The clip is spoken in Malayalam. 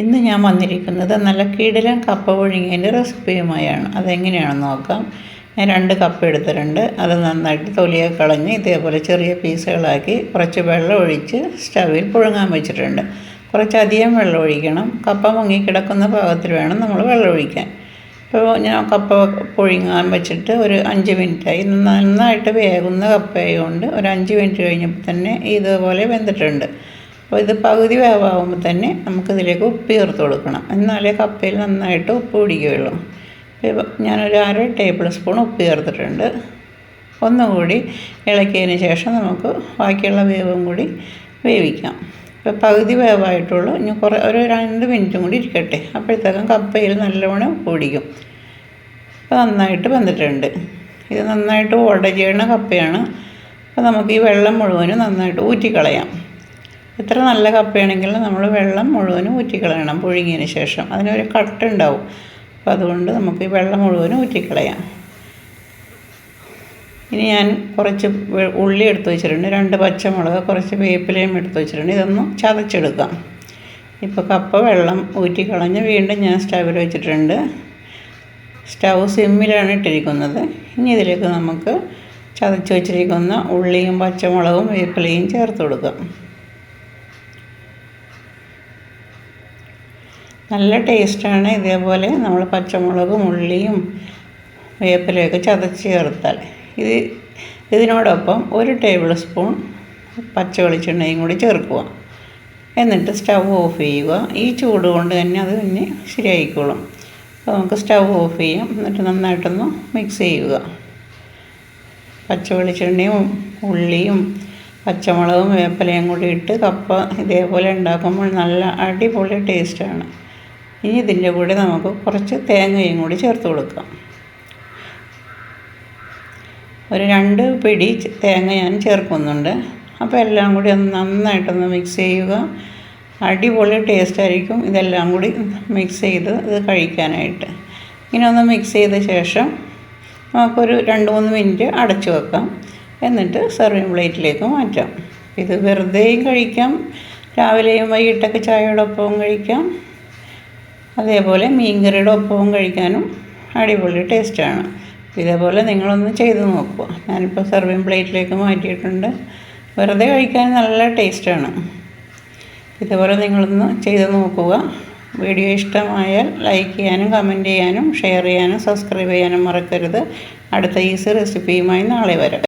ഇന്ന് ഞാൻ വന്നിരിക്കുന്നത് നല്ല കിടിലൻ കപ്പ പുഴുങ്ങിയതിന്റെ റെസിപ്പിയുമായാണ്. അതെങ്ങനെയാണെന്ന് നോക്കാം. ഞാൻ രണ്ട് കപ്പ എടുത്തിട്ടുണ്ട്. അത് നന്നായിട്ട് തൊലിയെ കളഞ്ഞ് ഇതേപോലെ ചെറിയ പീസുകളാക്കി കുറച്ച് വെള്ളം ഒഴിച്ച് സ്റ്റവിൽ പുഴുങ്ങാൻ വെച്ചിട്ടുണ്ട്. കുറച്ചധികം വെള്ളം ഒഴിക്കണം. കപ്പ മുങ്ങിക്കിടക്കുന്ന പാകത്തിൽ വേണം നമ്മൾ വെള്ളം ഒഴിക്കാൻ. ഇപ്പോൾ ഞാൻ കപ്പ പുഴുങ്ങാൻ വെച്ചിട്ട് ഒരു അഞ്ച് മിനിറ്റായി. നന്നായിട്ട് വേകുന്ന കപ്പയായതുകൊണ്ട് ഒരു അഞ്ച് മിനിറ്റ് കഴിഞ്ഞപ്പോൾ തന്നെ ഇതുപോലെ വെന്തിട്ടുണ്ട്. അപ്പോൾ ഇത് പകുതി വേവാകുമ്പോൾ തന്നെ നമുക്കിതിലേക്ക് ഉപ്പ് ചേർത്ത് കൊടുക്കണം. എന്നാലേ കപ്പയിൽ നന്നായിട്ട് ഉപ്പ് പിടിക്കുകയുള്ളൂ. ഞാനൊരു അര ടേബിൾ സ്പൂൺ ഉപ്പ് ചേർത്തിട്ടുണ്ട്. ഒന്നുകൂടി ഇളക്കിയതിന് ശേഷം നമുക്ക് ബാക്കിയുള്ള വേവും കൂടി വേവിക്കാം. ഇപ്പോൾ പകുതി വേവായിട്ടുള്ളൂ. ഇനി കുറേ ഒരു രണ്ട് മിനിറ്റും കൂടി ഇരിക്കട്ടെ. അപ്പോഴത്തേക്കും കപ്പയിൽ നല്ലവണ്ണം പിടിക്കും. ഇപ്പോൾ നന്നായിട്ട് വന്നിട്ടുണ്ട് ഇത് നന്നായിട്ട് ഉടചേണ കപ്പയാണ്. അപ്പോൾ നമുക്ക് ഈ വെള്ളം മുഴുവനും നന്നായിട്ട് ഊറ്റിക്കളയാം. എത്ര നല്ല കപ്പയാണെങ്കിലും നമ്മൾ വെള്ളം മുഴുവനും ഊറ്റിക്കളയണം പുഴുങ്ങിയതിന് ശേഷം. അതിനൊരു കട്ടുണ്ടാവും. അപ്പം അതുകൊണ്ട് നമുക്ക് ഈ വെള്ളം മുഴുവനും ഊറ്റിക്കളയാം. ഇനി ഞാൻ കുറച്ച് ഉള്ളി എടുത്തു വെച്ചിട്ടുണ്ട്. രണ്ട് പച്ചമുളക് കുറച്ച് വേപ്പിലയും എടുത്തു വെച്ചിട്ടുണ്ട്. ഇതൊന്നും ചതച്ചെടുക്കാം. ഇപ്പോൾ കപ്പ വെള്ളം ഊറ്റിക്കളഞ്ഞ് വീണ്ടും ഞാൻ സ്റ്റവിൽ വെച്ചിട്ടുണ്ട്. സ്റ്റൗ സിമ്മിലാണ് ഇട്ടിരിക്കുന്നത്. ഇനി ഇതിലേക്ക് നമുക്ക് ചതച്ച് വെച്ചിരിക്കുന്ന ഉള്ളിയും പച്ചമുളകും വേപ്പിലയും ചേർത്ത് കൊടുക്കാം. നല്ല ടേസ്റ്റാണ്. ഇതേപോലെ നമ്മൾ പച്ചമുളകും ഉള്ളിയും വേപ്പിലയൊക്കെ ചതച്ച് ചേർത്താൽ. ഇത് ഇതിനോടൊപ്പം ഒരു ടേബിൾ സ്പൂൺ പച്ച വെളിച്ചെണ്ണയും കൂടി ചേർക്കുക. എന്നിട്ട് സ്റ്റവ് ഓഫ് ചെയ്യുക. ഈ ചൂട് കൊണ്ട് തന്നെ അത് പിന്നെ ശരിയായിക്കോളും. അപ്പോൾ നമുക്ക് സ്റ്റവ് ഓഫ് ചെയ്യാം. എന്നിട്ട് നന്നായിട്ടൊന്ന് മിക്സ് ചെയ്യുക. പച്ച വെളിച്ചെണ്ണയും ഉള്ളിയും പച്ചമുളകും വേപ്പിലയും കൂടി ഇട്ട് കപ്പ ഇതേപോലെ ഉണ്ടാക്കുമ്പോൾ നല്ല അടിപൊളി ടേസ്റ്റാണ്. ഇനി ഇതിന്റെ കൂടെ നമുക്ക് കുറച്ച് തേങ്ങയും കൂടി ചേർത്ത് കൊടുക്കാം. ഒരു രണ്ട് പിടി തേങ്ങ ഞാൻ ചേർക്കുന്നുണ്ട്. അപ്പോൾ എല്ലാം കൂടി ഒന്ന് നന്നായിട്ടൊന്ന് മിക്സ് ചെയ്യുക. അടിപൊളി ടേസ്റ്റ് ആയിരിക്കും ഇതെല്ലാം കൂടി മിക്സ് ചെയ്ത് ഇത് കഴിക്കാനായിട്ട്. ഇങ്ങനെ ഒന്ന് മിക്സ് ചെയ്ത ശേഷം നമുക്കൊരു രണ്ട് മൂന്ന് മിനിറ്റ് അടച്ചു വെക്കാം. എന്നിട്ട് സെർവിങ് പ്ലേറ്റിലേക്ക് മാറ്റാം. ഇത് വെറുതെയും കഴിക്കാം. രാവിലെയും വൈകിട്ടൊക്കെ ചായയോടൊപ്പവും കഴിക്കാം. അതേപോലെ മീൻകറിയുടെ ഒപ്പവും കഴിക്കാനും അടിപൊളി ടേസ്റ്റാണ്. ഇതേപോലെ നിങ്ങളൊന്ന് ചെയ്ത് നോക്കുക. ഞാനിപ്പോൾ സെർവിങ് പ്ലേറ്റിലേക്ക് മാറ്റിയിട്ടുണ്ട്. വെറുതെ കഴിക്കാൻ നല്ല ടേസ്റ്റാണ്. ഇതേപോലെ നിങ്ങളൊന്ന് ചെയ്ത് നോക്കുക. വീഡിയോ ഇഷ്ടമായാൽ ലൈക്ക് ചെയ്യാനും കമന്റ് ചെയ്യാനും ഷെയർ ചെയ്യാനും സബ്സ്ക്രൈബ് ചെയ്യാനും മറക്കരുത്. അടുത്ത ഈസി റെസിപ്പിയുമായി നാളെ വരാം.